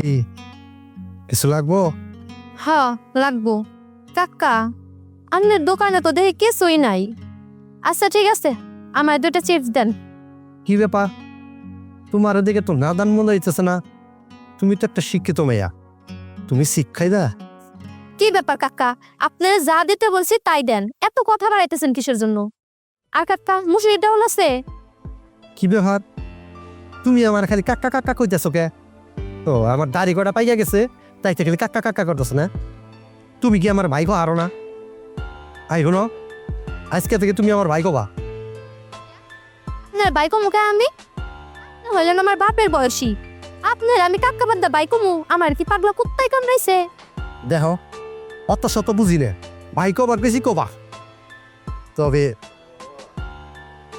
কি? কিছু লাগবো? হ লাগবো। কাকা আপনার দোকানে তো দেখে কিছুই নাই। আচ্ছা ঠিক আছে আমার দুটা চিপস দেন। কি ব্যাপার? তোমার দিকে তো নাদান মনে হইতেছে না। তুমি তো একটা শিক্ষিত মেয়া। তুমি শিক্ষাই দা। কি ব্যাপার কাকা? আপনারা যা দিতে বলছি তাই দেন। এত কথা বাড়াইতেছেন কিসের জন্য? আর কাকা মুসুরি ডাউল আছে? কি ব্যাপার? তুমি আমার খালি কাক্কা কাক্কা কইতেছো কে? ও আমার দাড়ি কটা পাইয়া গেছে। তাই খালি কাক্কা কাক্কা করতেছ না। তুমি কি আমার ভাইকো আরও না? আই শোনো আজকে থেকে তুমি আমার ভাইকো বা। আপনার বাইকো মুখে আমি? হলেন আমার বাপের বয়সী। আপনার আমি কাকা বাদ্দা বাইকো মু আমার কি পাগলা কুত্তাই কামড়াইছে? দেখো অত শত বুঝি নে ভাইকো বার বেশি কবা তবে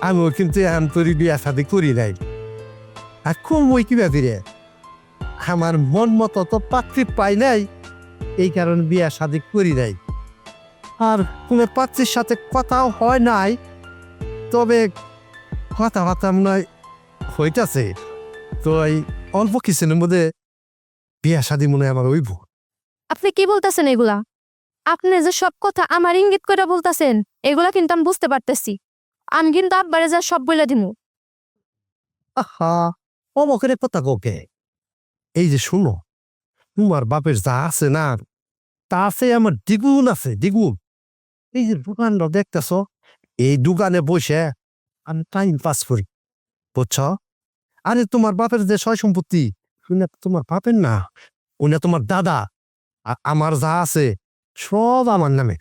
আমিও কিন্তু এখন তোর বিয়া শাদি করি নাই। আর কোন মই কিবা ফিরে আমার মন মতো তো পাত্রী পাই নাই। এই কারণে বিয়া শাদি করি নাই। আর কোনো পাত্রীর সাথে কথাও হয় নাই। তবে কথাবার্তা নয় হইতাছে। তো এই অল্প কিছুদিনের মধ্যে বিয়া শাদি মনে আমার হইব। আপনি কি বলতেছেন এগুলা? আপনি যে সব কথা আমার ইঙ্গিত করে বলতেছেন এগুলা কিন্তু আমি বুঝতে পারতেছি। আমি কিন্তু আব্বারে যা সব বলে দিমু। আহা অমকের কথা কোকে এই যে শুনো, তোমার বাপের যা আছে না, তা আছে আমার দ্বিগুণ আছে, দ্বিগুণ। এই যে দোকানটা দেখতেছ, এই দোকানে বসে আমি টাইম পাস করি, বুঝছ? আরে তোমার বাপের যে সয় সম্পত্তি তোমার বাপের না ওনা তোমার দাদা আর আমার যা আছে, সব আমার নামে।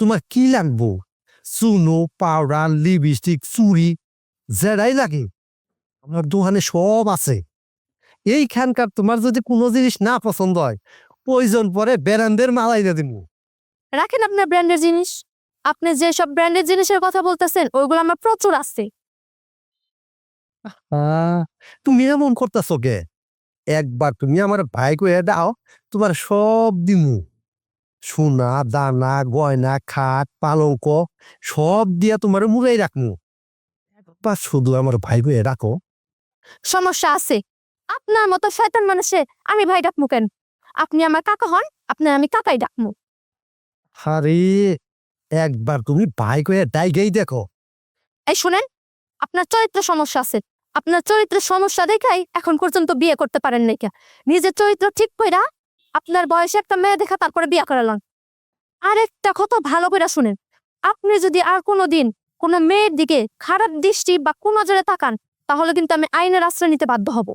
তোমার কি লাগবো? চুনো পাউডার লিপস্টিক চুড়ি, যেটাই লাগে, আমার দোকানে সব আছে। এইখানকার তোমার যদি কোনো জিনিস না পছন্দ হয় প্রয়োজন পরে ব্যারান্ডের মালাই না দিব রাখেন আপনার ব্র্যান্ডের জিনিস। আপনি যে সব ব্র্যান্ডের জিনিসের কথা বলতেছেন ওইগুলো আমার প্রচুর আছে। তুমি এমন করতেছো কে? একবার তুমি আমার ভাই কয়ে দাও তোমার সব দিমু। সোনা দানা গয়না খাট পালঙ্ক সব দিয়া তোমার মুড়াই রাখমু। একবার শুধু আমার ভাই কয়ে রাখো। সমস্যা আছে। আপনার মতো শয়তান মানুষে আমি ভাই ডাকমু কেন? আপনি আমার কাকা হন আপনার আমি কাকাই ডাকমু। আরে একবার তুমি ভাই কয়ে ডাইগেই দেখো। এই শুনেন আপনার চরিত্র সমস্যা আছে। আপনার চরিত্রের সমস্যা দেখাই এখন পর্যন্ত বিয়ে করতে পারেন নাই কে। নিজের চরিত্র ঠিক কইরা আপনার বয়সে একটা মেয়ে দেখা তারপরে বিয়ে করালাম। আরেকটা কত ভালো করে শুনেন আপনি যদি আর কোনো দিন কোনো মেয়ের দিকে খারাপ দৃষ্টি বা কোনো নজরে তাকান তাহলে কিন্তু আমি আইনের আশ্রয় নিতে বাধ্য হব।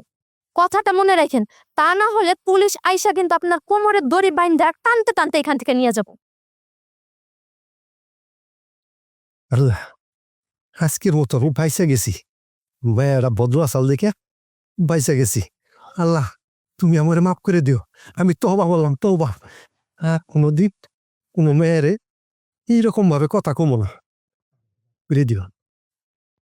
কথাটা মনে রাখেন, তা না হলে পুলিশ আইসা কিন্তু আপনার কোমরের দড়ি বাইন্দা টানতে টানতে এখান থেকে নিয়ে যাব। আল্লাহ মতো আমি পাইসা গেছি। মেয়েরা ভদ্র আসাল দেখে পাইসা গেছি। আল্লাহ, তুমি আমার মাফ করে দিও। আমি তহবা বললাম তহবা আর কোনোদিন কোনো মেয়েরে এইরকম ভাবে কথা কমো না। করে দিও।